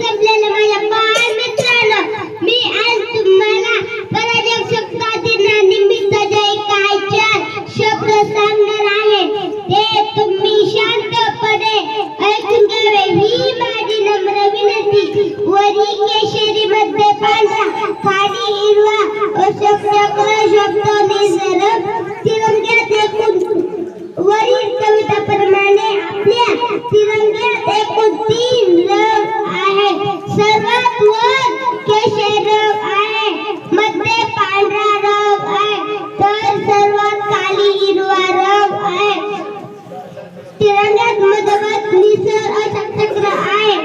जमलेलं माझ्या बाळ मित्रांनो मी आज तुम्हाला पराजय शकता दिनानिमित्त जे काय चार शब्द सांगणार आहे. ते तुम्ही शांतपणे ऐकून घ्यावे. ही माझी नम्र विनंती. वरी केशरी मध्ये पांढरा खाली हिरवा अशोक चक्र शब्द निसर्ग तिरंग्यात एकूण. वरील कविताप्रमाणे आपल्या तिरंग्यात एकूण तीन रंग सर्वात वर केशरी रंग आहे मध्ये पांढरा रंग आहे तर सर्वात खाली हिरवा रंग आहे. तिरंग्यात मधोमध निसर अशोक चक्र आहे.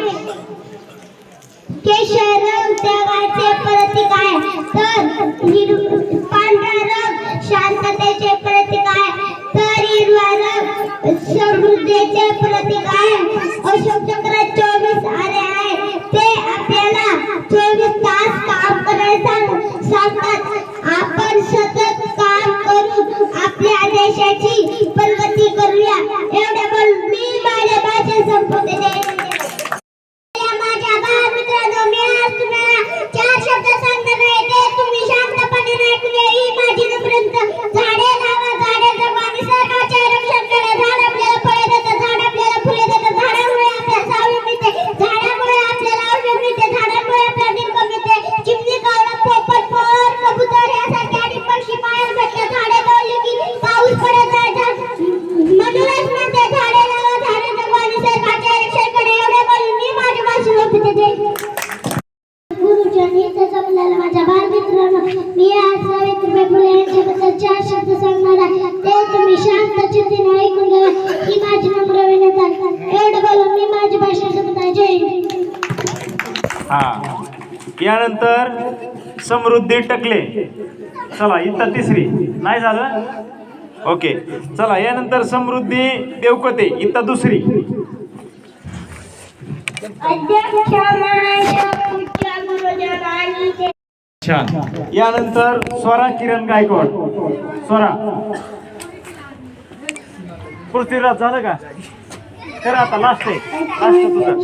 केशर रंग त्यागाचे प्रतीक आहे तर हिर- पांढरा रंग शांततेचे प्रतीक आहे तर हिरवा रंग समृद्धीचे प्रतीक आहे. अशोक चक्र चोवीस आरे आहे. सांगतात आपण सतत काम करून आपल्या देशाची प्रगती करूया. एवढ्या बोलून मी माझ्या भाषण संपवते जमलेलं माझ्या बाल मित्रांनो मी आज सावित्रीबाई फुले यांच्याबद्दल चार शब्द सांगणार आहे. ते तुम्ही शांत चित्तीने ऐकून घ्यावे ही माझी नम्र विनंती आहे. एवढं बोलून मी माझी संपत आहे जय हा. यानंतर समृद्धी टकले. चला इथं तिसरी. नाही झालं? ओके. चला यानंतर समृद्धी देवकते इथं दुसरी. छान. यानंतर स्वरा किरण गायकवाड. स्वरा. पृथ्वीराज झालं का? तर आता लास्ट आहे. लास्ट तुझं